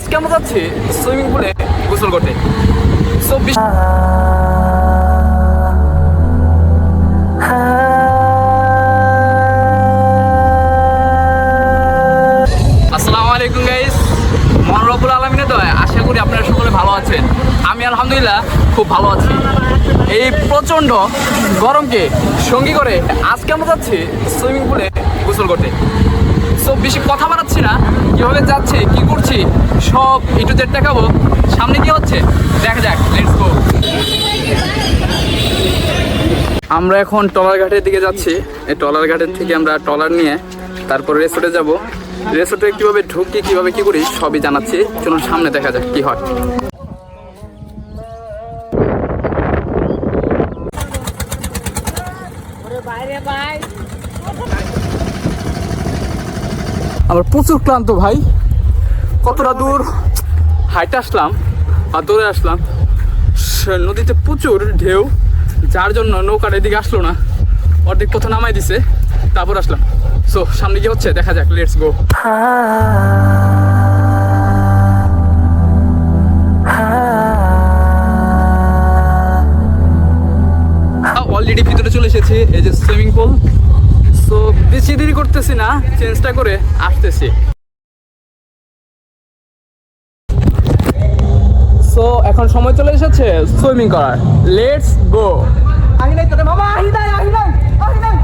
আজকে আমরা যাচ্ছি সুইমিং পুলে গোসল করতে। সো তো আশা করি আপনারা সকলে ভালো আছেন। আমি আলহামদুলিল্লাহ খুব ভালো আছি। এই প্রচণ্ড গরমকে সঙ্গী করে আজকে আমরা যাচ্ছি সুইমিং পুলে গোসল করতে। সো বেশি কথা বাড়াচ্ছি না, কীভাবে যাচ্ছে, কি করছি, সব একটু জেড দেখাবো। সামনে কি হচ্ছে? দেখা যাক লেটস গো আমরা এখন টলার ঘাটের দিকে যাচ্ছি। এই টলার ঘাটের থেকে আমরা টলার নিয়ে তারপর রেসোর্টে যাব। রেসোর্টে কীভাবে ঢুকি, কীভাবে কী করি, সবই জানাচ্ছি। চলুন সামনে দেখা যাক কি হয়। আমরা প্রচুর ক্লান্ত ভাই। কতটা দূর? হাইটে আসলাম আর দৌড়ে আসলাম। নদীতে প্রচুর ঢেউ যার জন্য নৌকার এদিকে আসলো না। অর্ধেক পথে নামাই দিছে তারপর আসলাম। সো সামনে কি হচ্ছে দেখা যাক লেটস গো অলরেডি ভিতরে চলে এসেছি এই যে সুইমিং পুল সো বেশি দেরি করতেছি না চেঞ্জটা করে আসতেছি। সো এখন সময় চলে এসেছে সুইমিং করার। লেটস গো আহিনাই তোরে, মামা, আহিনাই আহিনাই আহি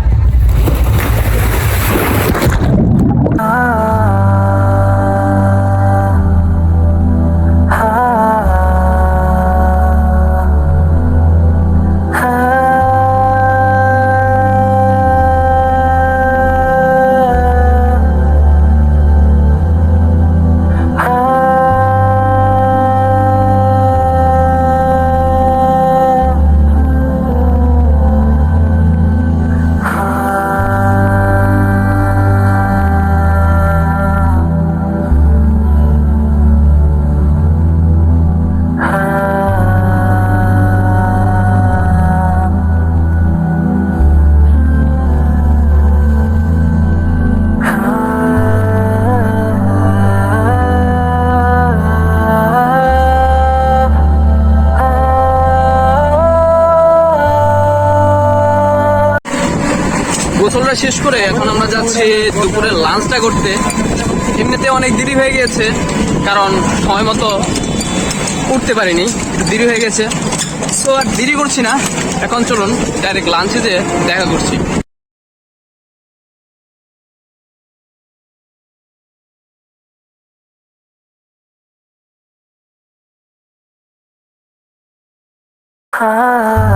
গোসলটা শেষ করে এখন আমরা যাচ্ছি দুপুরে লাঞ্চটা করতে। এমনিতে অনেক দেরি হয়ে গিয়েছে কারণ সময় মতো উঠতে পারিনি দেরি হয়ে গেছে। সো আর দেরি করছি না, এখন চলুন ডাইরেক্ট লাঞ্চে যেয়ে দেখা করছি। ah